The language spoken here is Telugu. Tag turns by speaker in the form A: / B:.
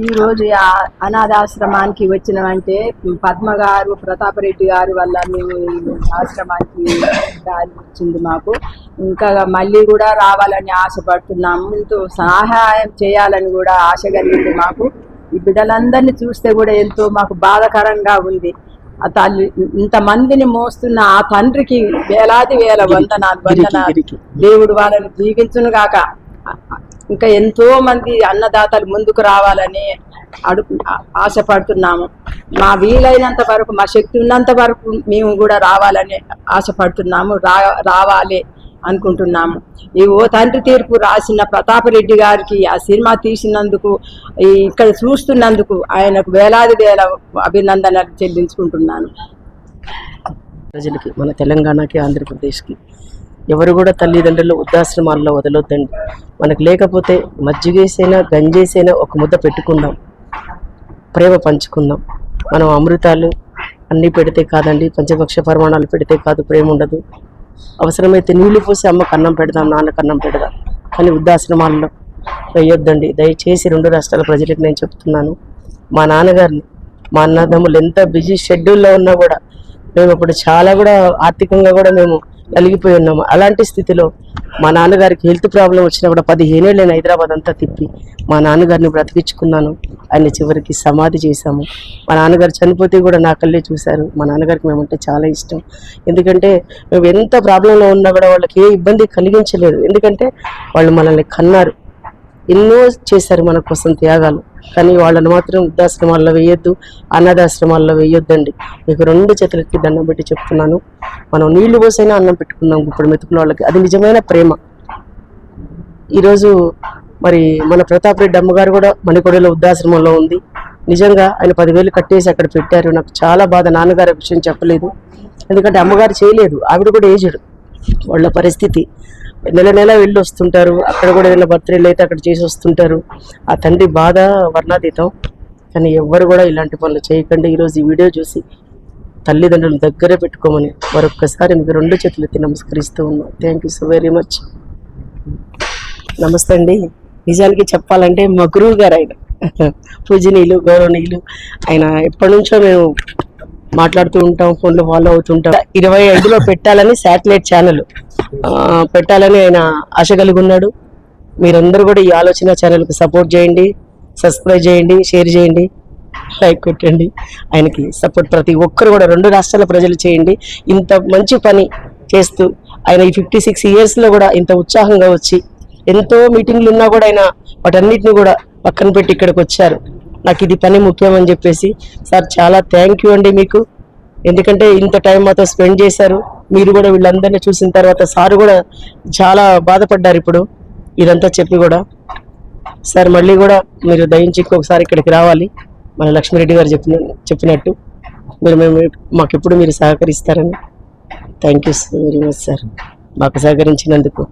A: ఈ రోజు ఆ అనాథాశ్రమానికి వచ్చినామంటే పద్మ గారు ప్రతాపరెడ్డి గారు వల్ల మేము ఆశ్రమానికి దారి వచ్చింది మాకు. ఇంకా మళ్ళీ కూడా రావాలని ఆశపడుతున్నాము. ఎంతో సహాయం చేయాలని కూడా ఆశ కలిగింది మాకు. ఈ బిడ్డలందరినీ చూస్తే కూడా ఎంతో మాకు బాధాకరంగా ఉంది. ఆ తల్లి ఇంతమందిని మోస్తున్న ఆ తండ్రికి వేలాది వేల వందనాలు వందనాలు. దేవుడు వాళ్ళని దీవించును గాక ఇంకా ఎంతో మంది అన్నదాతలు ముందుకు రావాలని అడుగు ఆశపడుతున్నాము. మా వీలైనంత వరకు మా శక్తి ఉన్నంత వరకు మేము కూడా రావాలని ఆశపడుతున్నాము. రా రావాలి అనుకుంటున్నాము. ఈ ఓ తండ్రి తీర్పు రాసిన ప్రతాపరెడ్డి గారికి ఆ సినిమా తీసినందుకు ఈ ఇక్కడ చూస్తున్నందుకు ఆయనకు వేలాది వేల అభినందనలు చెల్లించుకుంటున్నాను.
B: ప్రజలకి మన తెలంగాణకి ఆంధ్రప్రదేశ్కి ఎవరు కూడా తల్లిదండ్రులు వృద్ధాశ్రమాల్లో వదలొద్దండి. మనకు లేకపోతే మజ్జిగేసైనా గంజేసైనా ఒక ముద్ద పెట్టుకుందాం. ప్రేమ పంచుకుందాం. మనం అమృతాలు అన్నీ పెడితే కాదండి పంచభక్ష పరిమాణాలు పెడితే కాదు ప్రేమ ఉండదు. అవసరమైతే నీళ్ళు పోసి అమ్మకు అన్నం పెడదాం నాన్నకు అన్నం పెడదాం. కానీ వృద్ధాశ్రమాల్లో వేయొద్దండి. దయచేసి రెండు రాష్ట్రాల ప్రజలకు నేను చెప్తున్నాను. మా నాన్నగారిని మా అన్నదమ్ములు ఎంత బిజీ షెడ్యూల్లో ఉన్నా కూడా మేము ఇప్పుడు చాలా కూడా ఆర్థికంగా కూడా మేము నలిగిపోయి ఉన్నాము అలాంటి స్థితిలో మా నాన్నగారికి హెల్త్ ప్రాబ్లం వచ్చినా కూడా పదిహేనేళ్ళు నేను హైదరాబాద్ అంతా తిప్పి మా నాన్నగారిని బ్రతికించుకున్నాను. ఆయన చివరికి సమాధి చేశాము. మా నాన్నగారు చనిపోతే కూడా నా కళ్ళే చూశారు. మా నాన్నగారికి మేమంటే చాలా ఇష్టం. ఎందుకంటే మేము ఎంత ప్రాబ్లంలో ఉన్నా కూడా వాళ్ళకి ఏ ఇబ్బంది కలిగించలేదు. ఎందుకంటే వాళ్ళు మనల్ని కన్నారు. ఎన్నో చేశారు మన కోసం త్యాగాలు. కానీ వాళ్ళని మాత్రం వృద్ధాశ్రమాల్లో వేయొద్దు అన్నదాశ్రమాల్లో వేయొద్దండి. మీకు రెండు చేతులకి దండం పెట్టి చెప్తున్నాను. మనం నీళ్ళు పోసైనా అన్నం పెట్టుకుందాం ఇప్పుడు మెతుకుల వాళ్ళకి. అది నిజమైన ప్రేమ. ఈరోజు మరి మన ప్రతాప్ రెడ్డి అమ్మగారు కూడా మణికొడలో వృద్ధాశ్రమంలో ఉంది. నిజంగా ఆయన పదివేలు కట్టేసి అక్కడ పెట్టారు. నాకు చాలా బాధ. నాన్నగారి విషయం చెప్పలేదు. ఎందుకంటే అమ్మగారు చేయలేదు. ఆవిడ కూడా ఏజుడు. వాళ్ళ పరిస్థితి. నెల నెల వెళ్ళి వస్తుంటారు. అక్కడ కూడా ఏదైనా బర్త్డేలు అయితే అక్కడ చేసి వస్తుంటారు. ఆ తండ్రి బాధ వర్ణాతీతం. కానీ ఎవ్వరు కూడా ఇలాంటి పనులు చేయకండి. ఈరోజు ఈ వీడియో చూసి తల్లిదండ్రులు దగ్గరే పెట్టుకోమని మరొక్కసారి మీకు రెండు చేతులు ఎత్తి నమస్కరిస్తూ ఉన్నాం. Thank you so very much నమస్తే అండి. నిజానికి చెప్పాలంటే మా గురువు గారు ఆయన. పూజనీయులు గౌరవనీయులు. ఆయన ఎప్పటి నుంచో మేము మాట్లాడుతూ ఉంటాం ఫోన్లో ఫాలో అవుతుంటాం ఇరవై ఐదులో పెట్టాలని శాటిలైట్ ఛానల్ పెట్టాలని ఆయన ఆశ కలిగి ఉన్నాడు. మీరందరూ కూడా ఈ ఆలోచన ఛానల్కి సపోర్ట్ చేయండి సబ్స్క్రైబ్ చేయండి షేర్ చేయండి లైక్ కొట్టండి. ఆయనకి సపోర్ట్ ప్రతి ఒక్కరు కూడా రెండు రాష్ట్రాల ప్రజలు చేయండి. ఇంత మంచి పని చేస్తూ ఆయన ఈ ఫిఫ్టీ సిక్స్ ఇయర్స్లో కూడా ఇంత ఉత్సాహంగా వచ్చి ఎంతో మీటింగ్లు ఉన్నా కూడా ఆయన వాటన్నిటిని కూడా పక్కన పెట్టి ఇక్కడికి వచ్చారు. నాకు ఇది పని ముఖ్యం అని చెప్పేసి. సార్ చాలా థ్యాంక్ యూ అండి మీకు. ఎందుకంటే ఇంత టైం మాతో స్పెండ్ చేశారు. మీరు కూడా వీళ్ళందరినీ చూసిన తర్వాత సార్ కూడా చాలా బాధపడ్డారు ఇప్పుడు. ఇదంతా చెప్పి కూడా. సార్ మళ్ళీ కూడా మీరు దయించి ఇంకొకసారి ఇక్కడికి రావాలి. మన లక్ష్మీరెడ్డి గారు చెప్పిన చెప్పినట్టు. మీరు మేము మాకు ఎప్పుడు మీరు సహకరిస్తారని. Thank you so very much sir మాకు సహకరించినందుకు.